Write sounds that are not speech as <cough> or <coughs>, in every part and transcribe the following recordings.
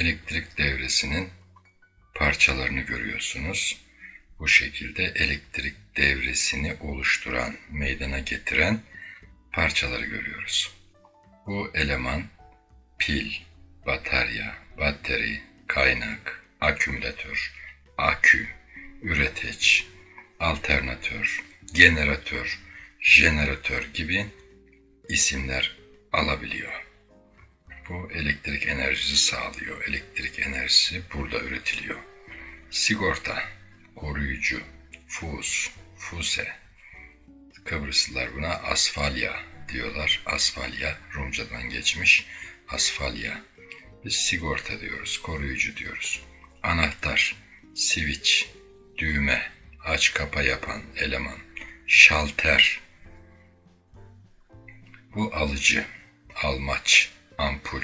elektrik devresinin parçalarını görüyorsunuz. Bu şekilde elektrik devresini oluşturan, meydana getiren parçaları görüyoruz. Bu eleman pil, batarya, batteri, kaynak, akümülatör, akü, üreteç, alternatör, generatör, jeneratör gibi isimler alabiliyor. Bu elektrik enerjisi sağlıyor. Elektrik enerjisi burada üretiliyor. Sigorta, koruyucu, fuz, fuse. Kıbrıslılar buna asfalya diyorlar. Asfalya Rumcadan geçmiş. Asfalya. Biz sigorta diyoruz, koruyucu diyoruz. Anahtar, switch, düğme, aç kapa yapan eleman, şalter. Bu alıcı, almaç, ampul,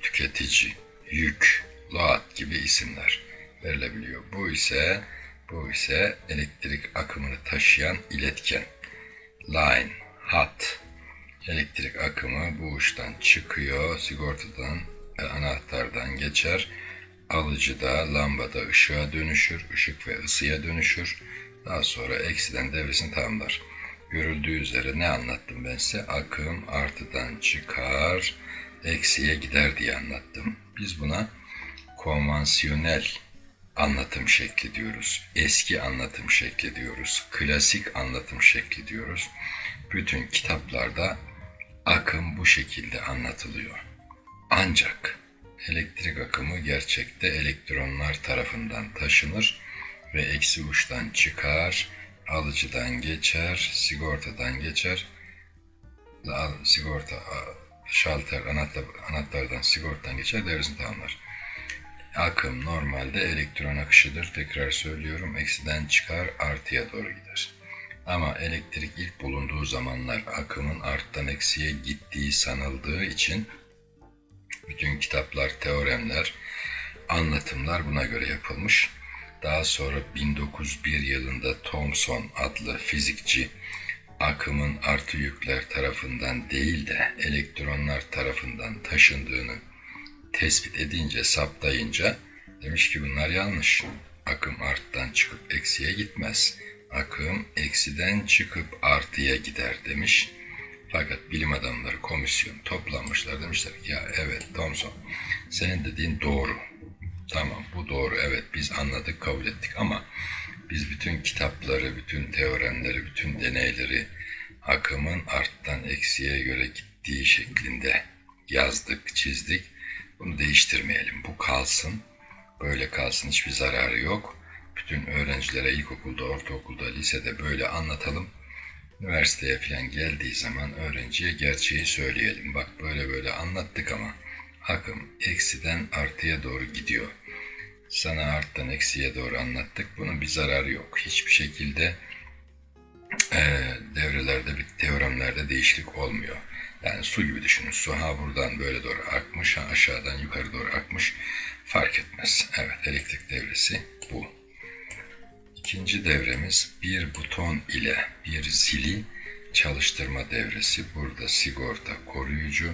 tüketici, yük, load gibi isimler verilebiliyor. Bu ise bu ise elektrik akımını taşıyan iletken. Line, hat. Elektrik akımı bu uçtan çıkıyor, sigortadan, e, anahtardan geçer. Alıcıda, lambada ışığa dönüşür, ışık ve ısıya dönüşür. Daha sonra eksiden devresini tamamlar. Görüldüğü üzere ne anlattım ben size? Akım artıdan çıkar, eksiye gider diye anlattım. Biz buna konvansiyonel anlatım şekli diyoruz. Eski anlatım şekli diyoruz. Klasik anlatım şekli diyoruz. Bütün kitaplarda akım bu şekilde anlatılıyor. Ancak elektrik akımı gerçekte elektronlar tarafından taşınır ve eksi uçtan çıkar, alıcıdan geçer, sigortadan geçer, sigorta, şalter, anahtar, anahtardan sigortadan geçer, devresini tamamlar. Akım normalde elektron akışıdır. Tekrar söylüyorum. Eksiden çıkar, artıya doğru gider. Ama elektrik ilk bulunduğu zamanlar akımın arttan eksiye gittiği sanıldığı için bütün kitaplar, teoremler, anlatımlar buna göre yapılmış. Daha sonra 1901 yılında Thomson adlı fizikçi akımın artı yükler tarafından değil de elektronlar tarafından taşındığını tespit edince, saptayınca demiş ki bunlar yanlış. Akım arttan çıkıp eksiye gitmez. Akım eksiden çıkıp artıya gider demiş. Fakat bilim adamları komisyon toplanmışlar demişler ki ya evet Thomson senin dediğin doğru. Tamam bu doğru evet biz anladık kabul ettik ama biz bütün kitapları, bütün teoremleri, bütün deneyleri akımın arttan eksiye göre gittiği şeklinde yazdık, çizdik. Bunu değiştirmeyelim. Bu kalsın. Böyle kalsın. Hiçbir zararı yok. Bütün öğrencilere ilkokulda, ortaokulda, lisede böyle anlatalım. Üniversiteye falan geldiği zaman öğrenciye gerçeği söyleyelim. Bak böyle böyle anlattık ama akım eksiden artıya doğru gidiyor. Sana arttan eksiye doğru anlattık. Bunun bir zararı yok. Hiçbir şekilde eee, devrelerde, bir teoremlerde değişiklik olmuyor. Yani su gibi düşünün. Su ha buradan böyle doğru akmış, ha aşağıdan yukarı doğru akmış. Fark etmez. Evet, elektrik devresi bu. İkinci devremiz bir buton ile bir zili çalıştırma devresi. Burada sigorta koruyucu,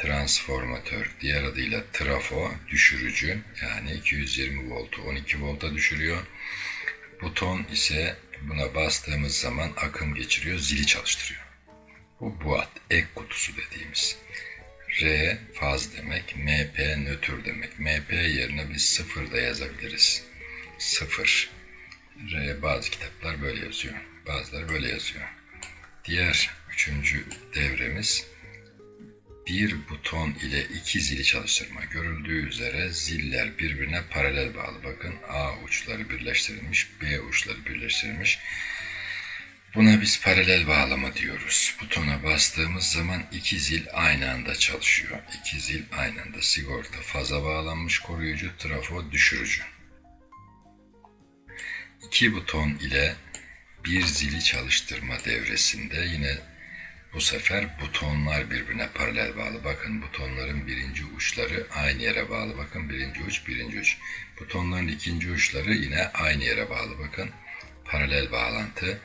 transformatör, diğer adıyla trafo düşürücü yani 220 voltu 12 volta düşürüyor. Buton ise buna bastığımız zaman akım geçiriyor, zili çalıştırıyor. Bu buat, ek kutusu dediğimiz. R faz demek, MP nötr demek. MP yerine biz sıfır da yazabiliriz. Sıfır. R bazı kitaplar böyle yazıyor. Bazıları böyle yazıyor. Diğer üçüncü devremiz bir buton ile iki zili çalıştırma. Görüldüğü üzere ziller birbirine paralel bağlı. Bakın A uçları birleştirilmiş, B uçları birleştirilmiş. Buna biz paralel bağlama diyoruz. Butona bastığımız zaman iki zil aynı anda çalışıyor. İki zil aynı anda sigorta faza bağlanmış koruyucu, trafo düşürücü. İki buton ile bir zili çalıştırma devresinde yine bu sefer butonlar birbirine paralel bağlı. Bakın butonların birinci uçları aynı yere bağlı. Bakın birinci uç, birinci uç. Butonların ikinci uçları yine aynı yere bağlı. Bakın paralel bağlantı.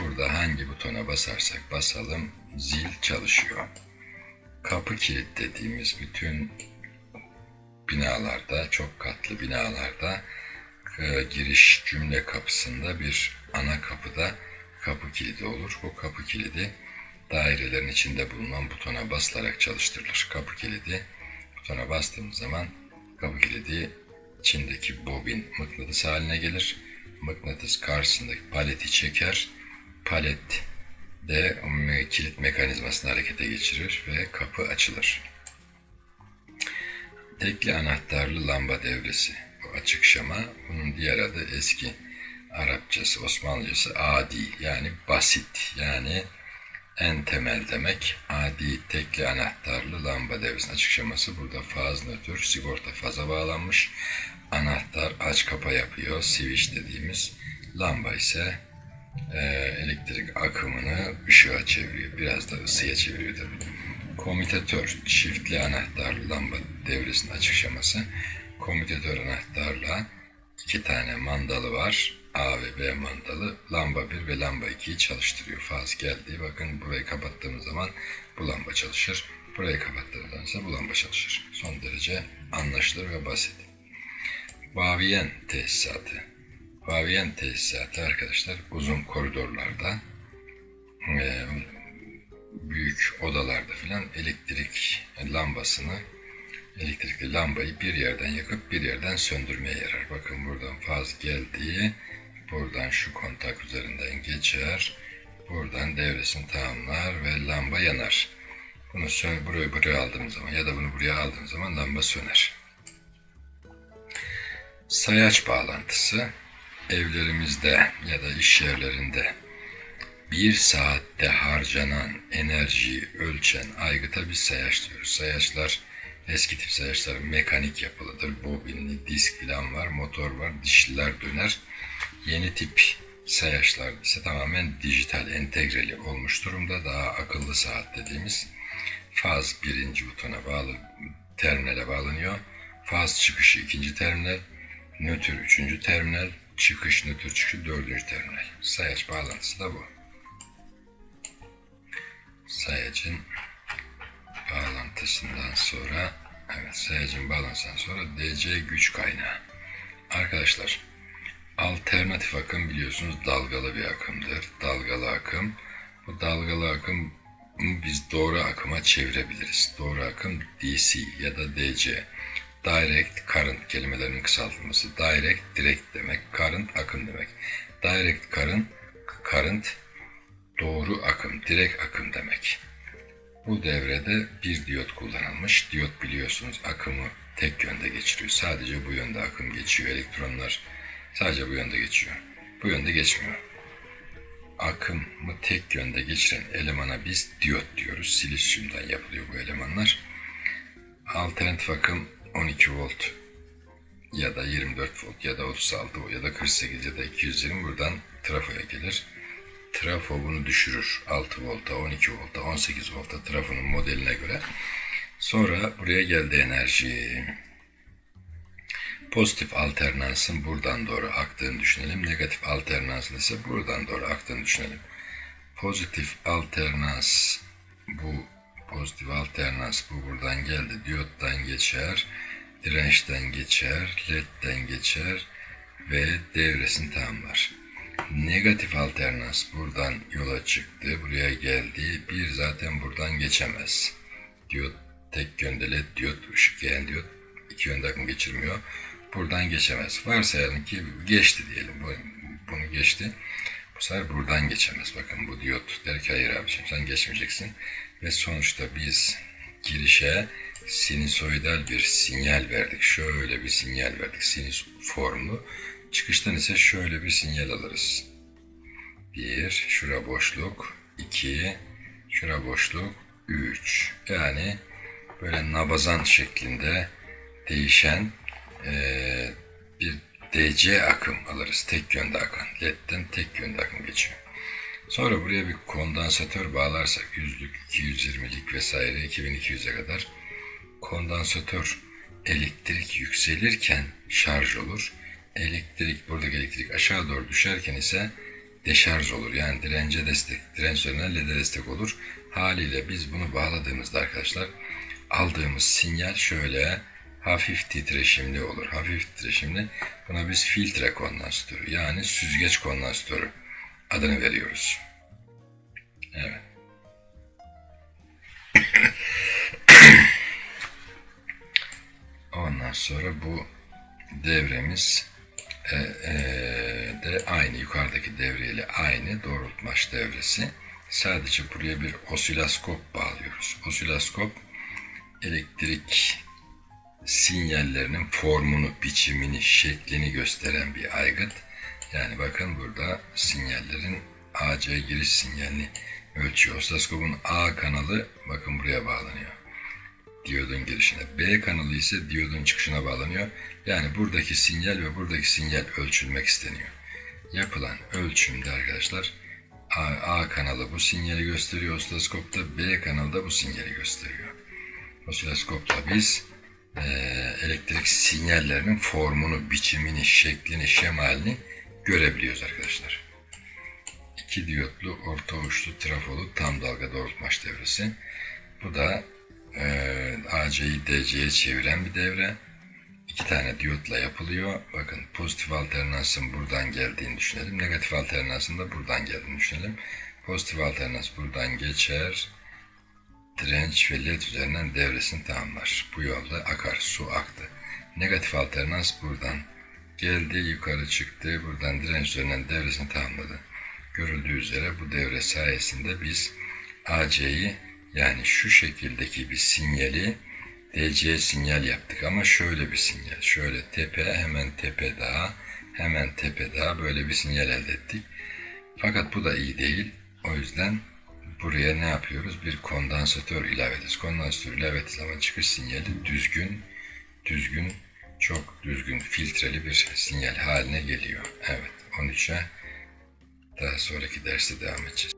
Burada hangi butona basarsak basalım zil çalışıyor. Kapı kilit dediğimiz bütün binalarda, çok katlı binalarda e, giriş cümle kapısında bir ana kapıda kapı kilidi olur. Bu kapı kilidi dairelerin içinde bulunan butona basılarak çalıştırılır. Kapı kilidi butona bastığımız zaman kapı kilidi içindeki bobin mıknatıs haline gelir. Mıknatıs karşısındaki paleti çeker. Palet de kilit mekanizmasını harekete geçirir ve kapı açılır. Tekli anahtarlı lamba devresi. Bu açık şama. Bunun diğer adı eski Arapçası, Osmanlıcası adi yani basit yani en temel demek. Adi tekli anahtarlı lamba devresinin açık şaması burada faz nötr, sigorta faza bağlanmış. Anahtar aç kapa yapıyor, switch dediğimiz. Lamba ise e, elektrik akımını ışığa çeviriyor. Biraz da ısıya çeviriyor tabii. Komutatör, çiftli anahtarlı lamba devresinin açık şaması. Komutatör anahtarla iki tane mandalı var. A ve B mandalı lamba 1 ve lamba 2'yi çalıştırıyor. Faz geldi. Bakın burayı kapattığımız zaman bu lamba çalışır. Burayı kapattığımız ise bu lamba çalışır. Son derece anlaşılır ve basit. Baviyen tesisatı. Baviyen tesisatı arkadaşlar uzun koridorlarda e, büyük odalarda filan elektrik lambasını elektrikli lambayı bir yerden yakıp bir yerden söndürmeye yarar. Bakın buradan faz geldiği buradan şu kontak üzerinden geçer. Buradan devresini tamamlar ve lamba yanar. Bunu sön buraya buraya aldığımız zaman ya da bunu buraya aldığımız zaman lamba söner. Sayaç bağlantısı evlerimizde ya da iş yerlerinde bir saatte harcanan enerjiyi ölçen aygıta biz sayaç diyoruz. Sayaçlar eski tip sayaçlar mekanik yapılıdır. Bobinli, disk filan var, motor var, dişliler döner. Yeni tip sayaçlar ise tamamen dijital entegreli olmuş durumda. Daha akıllı saat dediğimiz faz birinci butona bağlı terminale bağlanıyor. Faz çıkışı ikinci terminal, nötr üçüncü terminal, çıkış nötr çıkışı dördüncü terminal. Sayaç bağlantısı da bu. Sayacın bağlantısından sonra evet sayacın bağlantısından sonra DC güç kaynağı. Arkadaşlar alternatif akım biliyorsunuz dalgalı bir akımdır. Dalgalı akım bu dalgalı akım biz doğru akıma çevirebiliriz. Doğru akım DC ya da DC. Direct current kelimelerinin kısaltılması. Direct direkt demek. Current akım demek. Direct current current doğru akım, direkt akım demek. Bu devrede bir diyot kullanılmış. Diyot biliyorsunuz akımı tek yönde geçiriyor. Sadece bu yönde akım geçiyor. Elektronlar sadece bu yönde geçiyor. Bu yönde geçmiyor. Akımı tek yönde geçiren elemana biz diyot diyoruz. Silisyumdan yapılıyor bu elemanlar. Alternatif akım 12 volt ya da 24 volt ya da 36 volt ya da 48 ya da 220 buradan trafoya gelir trafo bunu düşürür. 6 volta, 12 volta, 18 volta trafonun modeline göre. Sonra buraya geldi enerji. Pozitif alternansın buradan doğru aktığını düşünelim. Negatif alternansın ise buradan doğru aktığını düşünelim. Pozitif alternans bu pozitif alternans bu buradan geldi. Diyottan geçer, dirençten geçer, ledden geçer ve devresini tamamlar. Negatif alternans buradan yola çıktı, buraya geldi. Bir zaten buradan geçemez. Diyot tek yönde led diyot, ışık yayan diyot iki yönde akım geçirmiyor. Buradan geçemez. Varsayalım ki geçti diyelim. Bu, bunu geçti. Bu sefer buradan geçemez. Bakın bu diyot der ki hayır abiciğim sen geçmeyeceksin. Ve sonuçta biz girişe sinusoidal bir sinyal verdik. Şöyle bir sinyal verdik. Sinüs formlu. Çıkıştan ise şöyle bir sinyal alırız. Bir, şura boşluk. iki, şura boşluk. Üç. Yani böyle nabazan şeklinde değişen eee, bir DC akım alırız. Tek yönde akan. LED'den tek yönde akım geçiyor. Sonra buraya bir kondansatör bağlarsak yüzlük, 220'lik vesaire 2200'e kadar kondansatör elektrik yükselirken şarj olur. Elektrik, buradaki elektrik aşağı doğru düşerken ise deşarj olur. Yani dirence destek, direnç üzerinden LED'e destek olur. Haliyle biz bunu bağladığımızda arkadaşlar aldığımız sinyal şöyle hafif titreşimli olur. Hafif titreşimli buna biz filtre kondansatörü yani süzgeç kondansatörü adını veriyoruz. Evet. <coughs> Ondan sonra bu devremiz de aynı yukarıdaki devreyle aynı doğrultmaç devresi. Sadece buraya bir osiloskop bağlıyoruz. Osiloskop elektrik sinyallerinin formunu, biçimini, şeklini gösteren bir aygıt. Yani bakın burada sinyallerin AC giriş sinyalini ölçüyor. Osiloskopun A kanalı bakın buraya bağlanıyor diyodun girişine. B kanalı ise diyodun çıkışına bağlanıyor. Yani buradaki sinyal ve buradaki sinyal ölçülmek isteniyor. Yapılan ölçümde arkadaşlar A, A kanalı bu sinyali gösteriyor osiloskopta, B kanalı da bu sinyali gösteriyor. Osiloskopta biz e, elektrik sinyallerinin formunu, biçimini, şeklini, şemalini görebiliyoruz arkadaşlar. İki diyotlu, orta uçlu, trafolu tam dalga doğrultmaç devresi. Bu da e, AC'yi DC'ye çeviren bir devre. İki tane diyotla yapılıyor. Bakın pozitif alternansın buradan geldiğini düşünelim. Negatif alternansın da buradan geldiğini düşünelim. Pozitif alternans buradan geçer. Direnç ve led üzerinden devresini tamamlar. Bu yolda akar, su aktı. Negatif alternans buradan geldi, yukarı çıktı. Buradan direnç üzerinden devresini tamamladı. Görüldüğü üzere bu devre sayesinde biz AC'yi yani şu şekildeki bir sinyali DC sinyal yaptık ama şöyle bir sinyal. Şöyle tepe hemen tepe daha hemen tepe daha böyle bir sinyal elde ettik. Fakat bu da iyi değil. O yüzden buraya ne yapıyoruz? Bir kondansatör ilave ediyoruz. Kondansatör ilave ettiği zaman çıkış sinyali düzgün, düzgün, çok düzgün filtreli bir sinyal haline geliyor. Evet, 13'e daha sonraki derste devam edeceğiz.